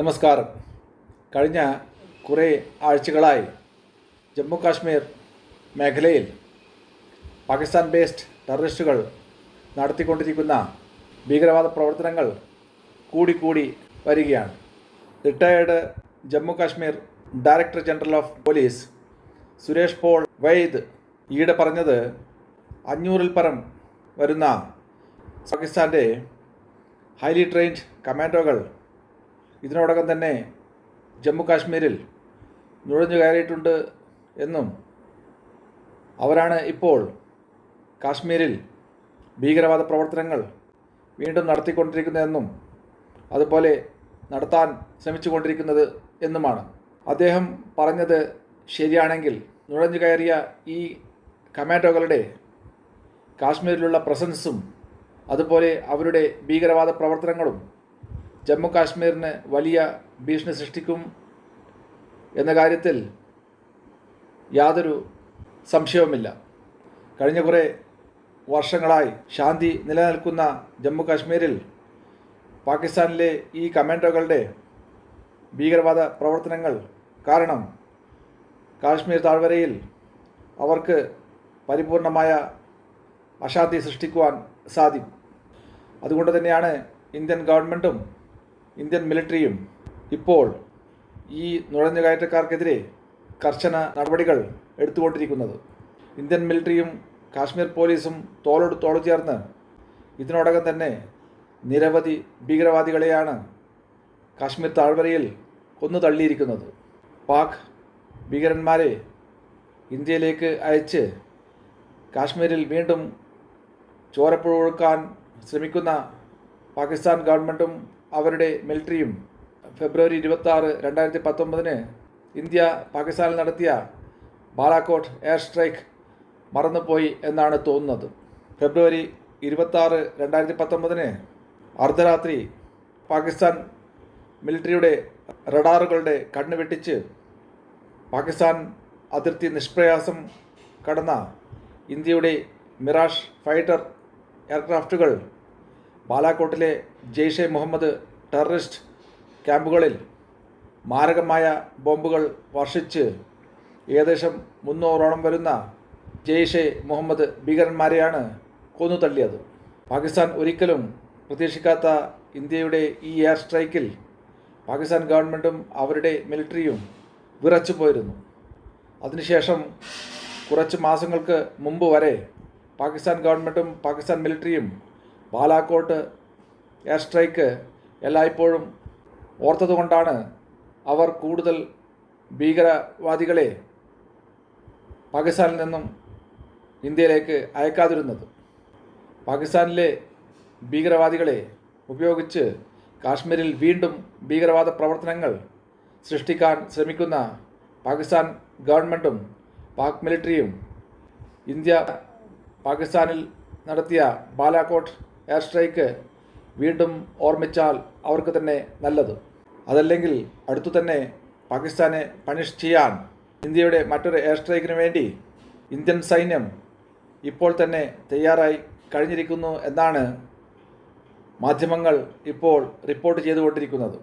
നമസ്കാരം. കഴിഞ്ഞ കുറേ ആഴ്ചകളായി ജമ്മു കാശ്മീർ മേഖലയിൽ പാകിസ്ഥാൻ ബേസ്ഡ് ടെററിസ്റ്റുകൾ നടത്തിക്കൊണ്ടിരിക്കുന്ന ഭീകരവാദ പ്രവർത്തനങ്ങൾ കൂടിക്കൂടി വരികയാണ്. Retired Jammu Kashmir director general of police Suresh Paul Vaid ഈയിടെ പറഞ്ഞത് അഞ്ഞൂറിൽ പരം വരുന്ന പാകിസ്ഥാന്റെ ഹൈലി ട്രെയിൻഡ് കമാൻഡോകൾ ഇതിനോടകം തന്നെ ജമ്മു കാശ്മീരിൽ നുഴഞ്ഞു കയറിയിട്ടുണ്ട് എന്നും അവരാണ് ഇപ്പോൾ കാശ്മീരിൽ ഭീകരവാദ പ്രവർത്തനങ്ങൾ വീണ്ടും നടത്തിക്കൊണ്ടിരിക്കുന്നതെന്നും അതുപോലെ നടത്താൻ ശ്രമിച്ചുകൊണ്ടിരിക്കുന്നത് എന്നുമാണ്. അദ്ദേഹം പറഞ്ഞത് ശരിയാണെങ്കിൽ നുഴഞ്ഞു കയറിയ ഈ കമാൻഡോകളുടെ കാശ്മീരിലുള്ള പ്രസൻസും അതുപോലെ അവരുടെ ഭീകരവാദ പ്രവർത്തനങ്ങളും ജമ്മു കാശ്മീരിന് വലിയ ഭീഷണി സൃഷ്ടിക്കും എന്ന കാര്യത്തിൽ യാതൊരു സംശയവുമില്ല. കഴിഞ്ഞ കുറേ വർഷങ്ങളായി ശാന്തി നിലനിൽക്കുന്ന ജമ്മു കാശ്മീരിൽ പാകിസ്ഥാനിലെ ഈ കമാൻഡോകളുടെ ഭീകരവാദ പ്രവർത്തനങ്ങൾ കാരണം കാശ്മീർ താഴ്വരയിൽ അവർക്ക് പരിപൂർണമായ അശാന്തി സൃഷ്ടിക്കുവാൻ സാധിക്കും. അതുകൊണ്ട് തന്നെയാണ് ഇന്ത്യൻ ഗവൺമെന്റും ഇന്ത്യൻ മിലിറ്ററിയും ഇപ്പോൾ ഈ നുഴഞ്ഞുകയറ്റക്കാർക്കെതിരെ കർശന നടപടികൾ എടുത്തുകൊണ്ടിരിക്കുന്നത്. ഇന്ത്യൻ മിലിറ്ററിയും കാശ്മീർ പോലീസും തോളോട് തോൾ ചേർന്ന് ഇതിനോടകം തന്നെ നിരവധി ഭീകരവാദികളെയാണ് കാശ്മീർ താഴ്വരയിൽ കൊന്നു തള്ളിയിരിക്കുന്നത്. പാക് ഭീകരന്മാരെ ഇന്ത്യയിലേക്ക് അയച്ച് കാശ്മീരിൽ വീണ്ടും ചോരപ്പുഴ ഒഴുക്കാൻ ശ്രമിക്കുന്ന പാകിസ്ഥാൻ ഗവൺമെന്റും അവരുടെ മിലിറ്ററിയും ഫെബ്രുവരി ഇരുപത്താറ് രണ്ടായിരത്തി പത്തൊമ്പതിന് ഇന്ത്യ പാകിസ്ഥാനിൽ നടത്തിയ ബാലാക്കോട്ട് എയർ സ്ട്രൈക്ക് മറന്നുപോയി എന്നാണ് തോന്നുന്നത്. ഫെബ്രുവരി ഇരുപത്താറ് രണ്ടായിരത്തി പത്തൊമ്പതിന് അർദ്ധരാത്രി പാകിസ്ഥാൻ മിലിറ്ററിയുടെ റഡാറുകളുടെ കണ്ണ് വെട്ടിച്ച് പാകിസ്ഥാൻ അതിർത്തി നിഷ്പ്രയാസം കടന്ന ഇന്ത്യയുടെ മിറാഷ് ഫൈറ്റർ എയർക്രാഫ്റ്റുകൾ ബാലാക്കോട്ടിലെ ജെയ്ഷെ മുഹമ്മദ് ടെററിസ്റ്റ് ക്യാമ്പുകളിൽ മാരകമായ ബോംബുകൾ വർഷിച്ച് ഏകദേശം മുന്നൂറോളം വരുന്ന ജെയ്ഷെ മുഹമ്മദ് ഭീകരന്മാരെയാണ് കൊന്നു തള്ളിയത് പാകിസ്ഥാൻ ഒരിക്കലും പ്രതീക്ഷിക്കാത്ത ഇന്ത്യയുടെ ഈ എയർ സ്ട്രൈക്കിൽ പാകിസ്ഥാൻ ഗവൺമെന്റും അവരുടെ മിലിറ്ററിയും വിറച്ചു പോയിരുന്നു. അതിനുശേഷം കുറച്ച് മാസങ്ങൾക്ക് മുമ്പ് വരെ പാകിസ്ഥാൻ ഗവൺമെന്റും പാകിസ്ഥാൻ മിലിറ്ററിയും ബാലാക്കോട്ട് എയർ സ്ട്രൈക്ക് എല്ലായ്പ്പോഴും ഓർത്തതുകൊണ്ടാണ് അവർ കൂടുതൽ ഭീകരവാദികളെ പാകിസ്ഥാനിൽ നിന്നും ഇന്ത്യയിലേക്ക് അയക്കാതിരുന്നത്. പാകിസ്ഥാനിലെ ഭീകരവാദികളെ ഉപയോഗിച്ച് കാശ്മീരിൽ വീണ്ടും ഭീകരവാദ പ്രവർത്തനങ്ങൾ സൃഷ്ടിക്കാൻ ശ്രമിക്കുന്ന പാകിസ്ഥാൻ ഗവൺമെന്റും പാക് മിലിറ്ററിയും ഇന്ത്യ പാകിസ്ഥാനിൽ നടത്തിയ ബാലാക്കോട്ട് എയർ സ്ട്രൈക്ക് വീണ്ടും ഓർമ്മിച്ചാൽ അവർക്ക് തന്നെ നല്ലത്. അതല്ലെങ്കിൽ അടുത്തു തന്നെ പാകിസ്ഥാനെ പണിഷ് ചെയ്യാൻ ഇന്ത്യയുടെ മറ്റൊരു എയർ സ്ട്രൈക്കിന് വേണ്ടി ഇന്ത്യൻ സൈന്യം ഇപ്പോൾ തന്നെ തയ്യാറായി കഴിഞ്ഞിരിക്കുന്നു എന്നാണ് മാധ്യമങ്ങൾ ഇപ്പോൾ റിപ്പോർട്ട് ചെയ്തുകൊണ്ടിരിക്കുന്നത്.